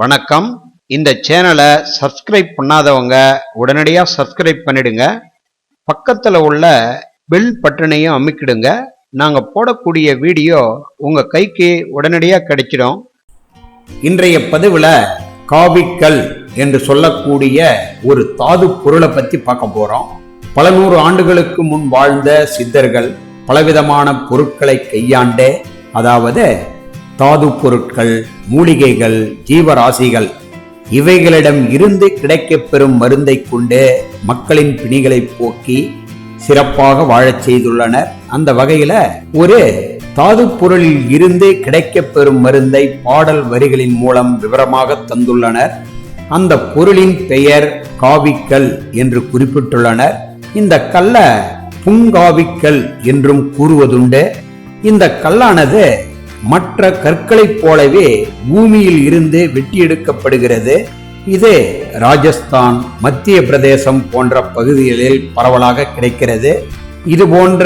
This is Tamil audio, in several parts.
வணக்கம். இந்த சேனலை சப்ஸ்கிரைப் பண்ணாதவங்க உடனடியாக சப்ஸ்கிரைப் பண்ணிடுங்க. பக்கத்தில் உள்ள பெல் பட்டனையும் அமைக்கிடுங்க. நாங்கள் போடக்கூடிய வீடியோ உங்கள் கைக்கு உடனடியாக கிடைச்சிடும். இன்றைய பதிவில் காவிக்கல் என்று சொல்லக்கூடிய ஒரு தாது பொருளை பற்றி பார்க்க போகிறோம் பல நூறு ஆண்டுகளுக்கு முன் வாழ்ந்த சித்தர்கள் பலவிதமான பொருட்களை கையாண்டே அதாவது தாது பொருட்கள் மூலிகைகள் ஜீவராசிகள் இவைகளிடம் இருந்து கிடைக்கப்பெறும் மருந்தை கொண்டு மக்களின் பிணிகளை போக்கி சிறப்பாக வாழச் செய்துள்ளனர். அந்த வகையில ஒரு தாது பொருளில் இருந்து கிடைக்கப்பெறும் மருந்தை பாடல் வரிகளின் மூலம் விவரமாக தந்துள்ளனர். அந்த பொருளின் பெயர் காவிக்கல் என்று குறிப்பிட்டுள்ளனர். இந்த கல்ல புங்காவிக்கல் என்றும் கூறுவதுண்டு. இந்த கல்லானது மற்ற கற்களைப் போலவே பூமியில் இருந்து வெட்டியெடுக்கப்படுகிறது. இது ராஜஸ்தான் மத்திய பிரதேசம் போன்ற பகுதிகளில் பரவலாக கிடைக்கிறது. இது போன்ற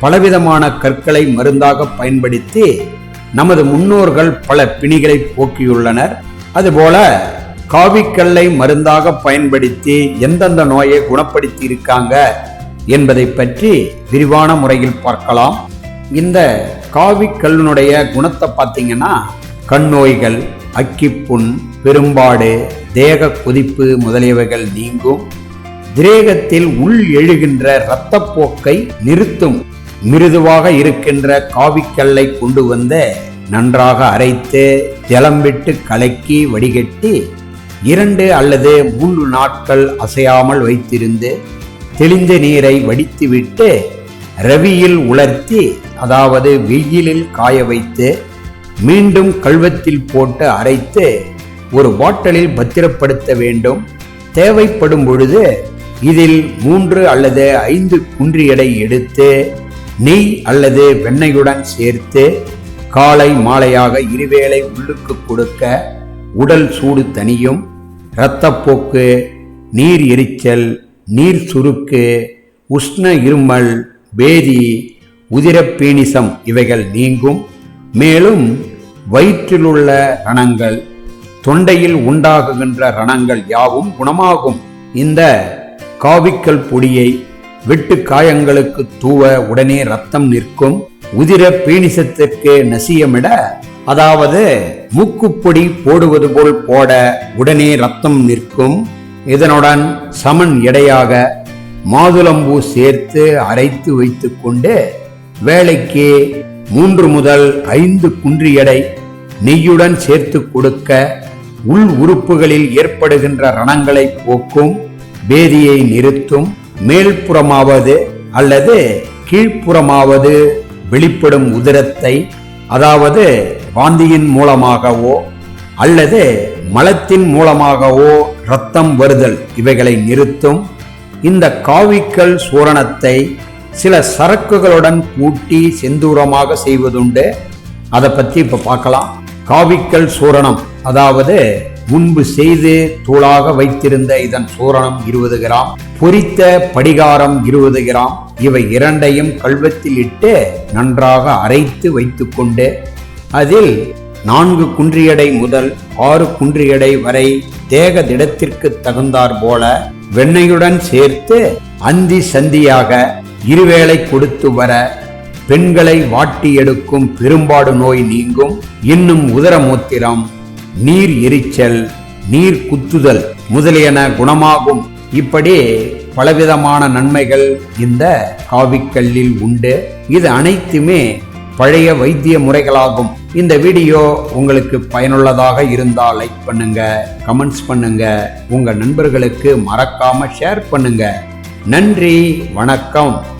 பலவிதமான கற்களை மருந்தாக பயன்படுத்தி நமது முன்னோர்கள் பல பிணிகளை போக்கியுள்ளனர். அதுபோல காவிக்கல்லை மருந்தாக பயன்படுத்தி எந்தெந்த நோயை குணப்படுத்தி இருக்காங்க என்பதை பற்றி விரிவான முறையில் பார்க்கலாம். இந்த காவிக்கல்லுனுடைய குணத்தை பார்த்தீங்கன்னா கண் நோய்கள் அக்கிப்புண் பெரும்பாடு தேக கொதிப்பு முதலியவைகள் நீங்கும். திரேகத்தில் உள் எழுகின்ற இரத்தப்போக்கை நிறுத்தும். மிருதுவாக இருக்கின்ற காவிக்கல்லை கொண்டு வந்த நன்றாக அரைத்து ஜலம் விட்டு கலக்கி வடிகட்டி இரண்டு அல்லது மூன்று நாட்கள் அசையாமல் வைத்திருந்து தெளிந்த நீரை வடித்துவிட்டு ரவியில் உலர்த்தி அதாவது வெயிலில் காய வைத்து மீண்டும் கல்வத்தில் போட்டு அரைத்து ஒரு பாட்டிலில் பத்திரப்படுத்த வேண்டும். தேவைப்படும் பொழுது இதில் மூன்று அல்லது ஐந்து குன்றி எடை எடுத்து நெய் அல்லது வெண்ணெயுடன் சேர்த்து காலை மாலையாக இருவேளை உள்ளுக்கு கொடுக்க உடல் சூடு தனியும் இரத்தப்போக்கு நீர் எரிச்சல் நீர் சுருக்கு உஷ்ண இருமல் பேதி உதிரப்பேனிசம் இவைகள் நீங்கும். மேலும் வயிற்றிலுள்ள ரணங்கள் தொண்டையில் உண்டாகுகின்ற ரணங்கள் யாவும் குணமாகும். இந்த காவிக்கல் பொடியை வெட்டு காயங்களுக்கு தூவ உடனே ரத்தம் நிற்கும். உதிர பீனிசத்திற்கு நசியமிட அதாவது மூக்குப்பொடி போடுவது போல் போட உடனே ரத்தம் நிற்கும். இதனுடன் சமன் எடையாக மாதுளம்பூ சேர்த்து அரைத்து வைத்துக்கொண்டு வேலைக்கு மூன்று முதல் ஐந்து குன்றி எடை நெய்யுடன் சேர்த்து கொடுக்க உள் உறுப்புகளில் ஏற்படுகின்ற ரணங்களை போக்கும் பேதியை நிறுத்தும் மேல்புறமாவது அல்லது கீழ்ப்புறமாவது வெளிப்படும் உதிரத்தை அதாவது வாந்தியின் மூலமாகவோ அல்லது மலத்தின் மூலமாகவோ ரத்தம் வருதல் இவைகளை நிறுத்தும். இந்த காவிக்கல் சூரணத்தை சில சரக்குகளுடன் கூட்டி செந்தூரமாக செய்வதுண்டு. அதை பற்றி இப்போ பார்க்கலாம். காவிக்கல் சூரணம் அதாவது முன்பு செய்து தூளாக வைத்திருந்த இதன் சூரணம் இருபது கிராம் பொரித்த படிகாரம் இருபது கிராம் இவை இரண்டையும் கல்வத்தில் இட்டு நன்றாக அரைத்து வைத்துக்கொண்டு அதில் நான்கு குன்றியடை முதல் ஆறு குன்றியடை வரை தேக திடத்திற்கு தகுந்தாற் போல வெண்ணையுடன் சேர்த்து அந்தி சந்தியாக இருவேளை கொடுத்து வர பெண்களை வாட்டி எடுக்கும் பெரும்பாடு நோய் நீங்கும். இன்னும் உதரமூத்திரம் நீர் எரிச்சல் நீர் குத்துதல் முதலியன குணமாகும். இப்படி பலவிதமான நன்மைகள் இந்த காவிக்கல்லில் உண்டு. இது அனைத்துமே பழைய வைத்திய முறைகளாகும். இந்த வீடியோ உங்களுக்கு பயனுள்ளதாக இருந்தால் லைக் பண்ணுங்க கமெண்ட்ஸ் பண்ணுங்க உங்க நண்பர்களுக்கு மறக்காம ஷேர் பண்ணுங்க. நன்றி வணக்கம்.